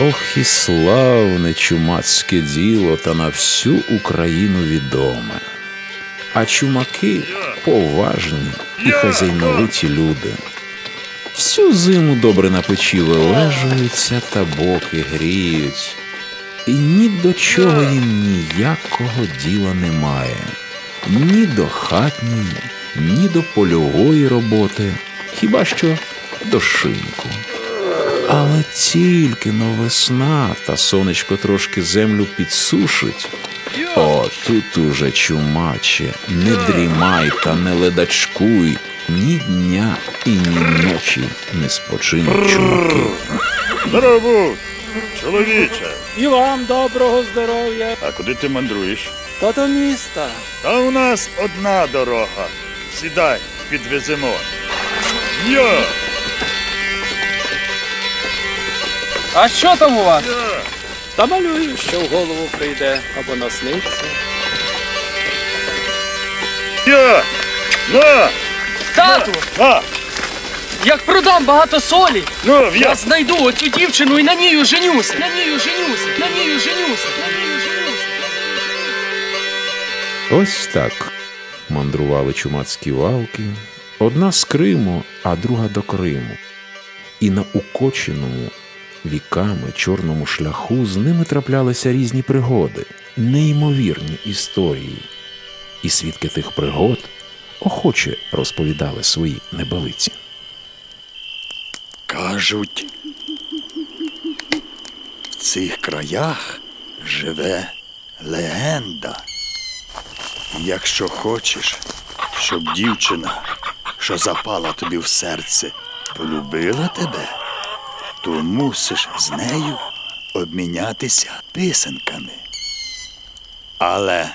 Ох і славне чумацьке діло та на всю Україну відоме. А чумаки поважні і хазяйновиті люди. Всю зиму добре на печі вилежуються та боки гріють, і ні до чого їм ніякого діла немає, ні до хатньої, ні до польової роботи, хіба що до шинку. Але тільки но весна та сонечко трошки землю підсушить. О, тут уже чумаче, не дрімай та не ледачкуй, ні дня і ні ночі не спочинуть чумаки. Здорово, чоловіче. І вам доброго здоров'я. А куди ти мандруєш? Та до міста. Та у нас одна дорога. Сідай, підвеземо. Йо! А що там у вас? Та малюю, що в голову прийде або насниться. Йо! На! Тату, На! як продам багато солі, Ну, я в'яз! знайду оцю дівчину і на ній женюся. На ній женюся, на ній женюся, на ній женюся. Ось так мандрували чумацькі валки, одна з Криму, а друга до Криму. І на укоченому віками чорному шляху з ними траплялися різні пригоди, неймовірні історії. І свідки тих пригод охоче розповідали свої небелиці. Кажуть, в цих краях живе легенда. Якщо хочеш, щоб дівчина, що запала тобі в серце, полюбила тебе, то мусиш з нею обмінятися писанками. Але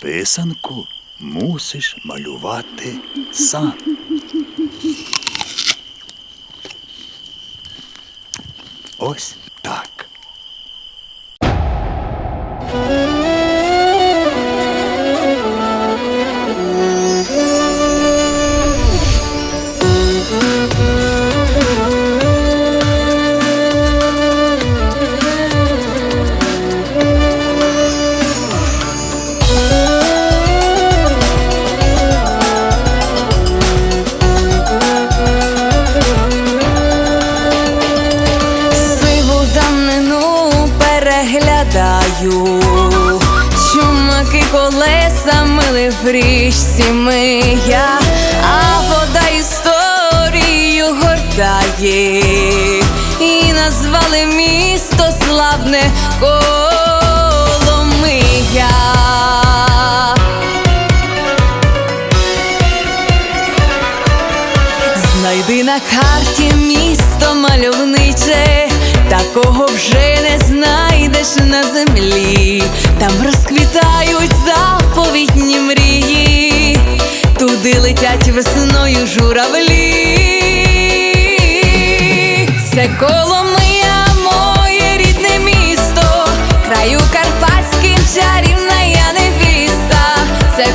писанку мусиш малювати сам. Ось переглядаю, чумаки колеса мили в річці мия, а вода історію гортає, і назвали місто славне Коломия. Знайди на карті місто мальовниче, такого вже не на землі. Там розквітають заповітні мрії, туди летять весною журавлі. Це Коломия, моє рідне місто, краю карпатським чарівна я невіста. Це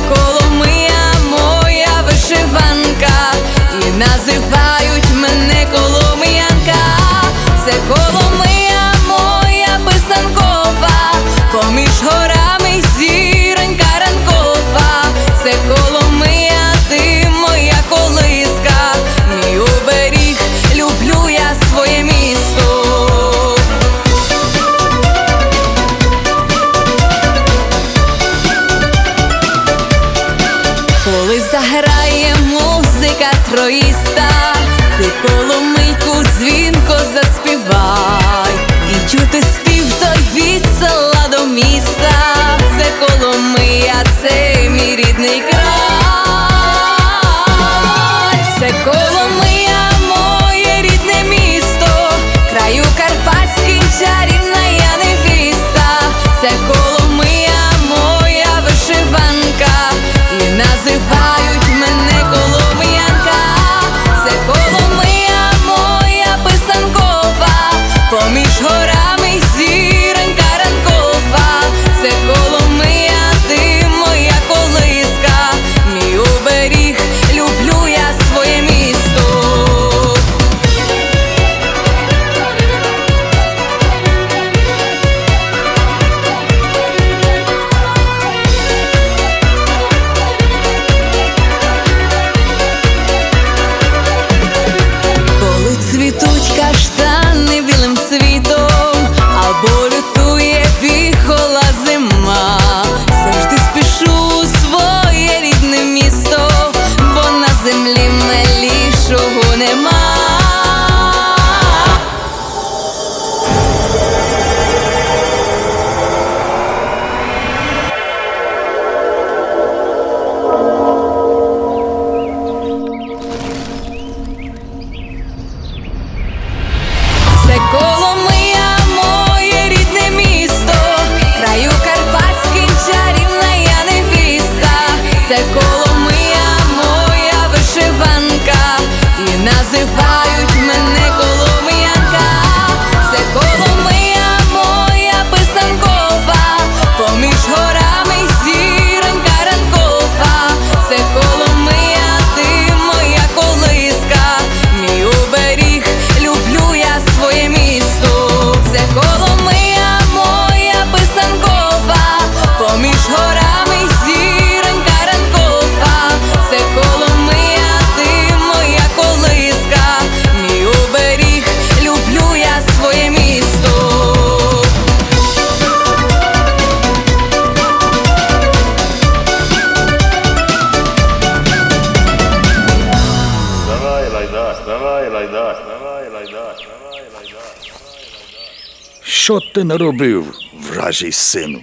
Що ти наробив, вражий сину?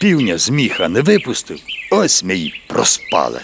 Півня з міха не випустив, ось ми й проспали.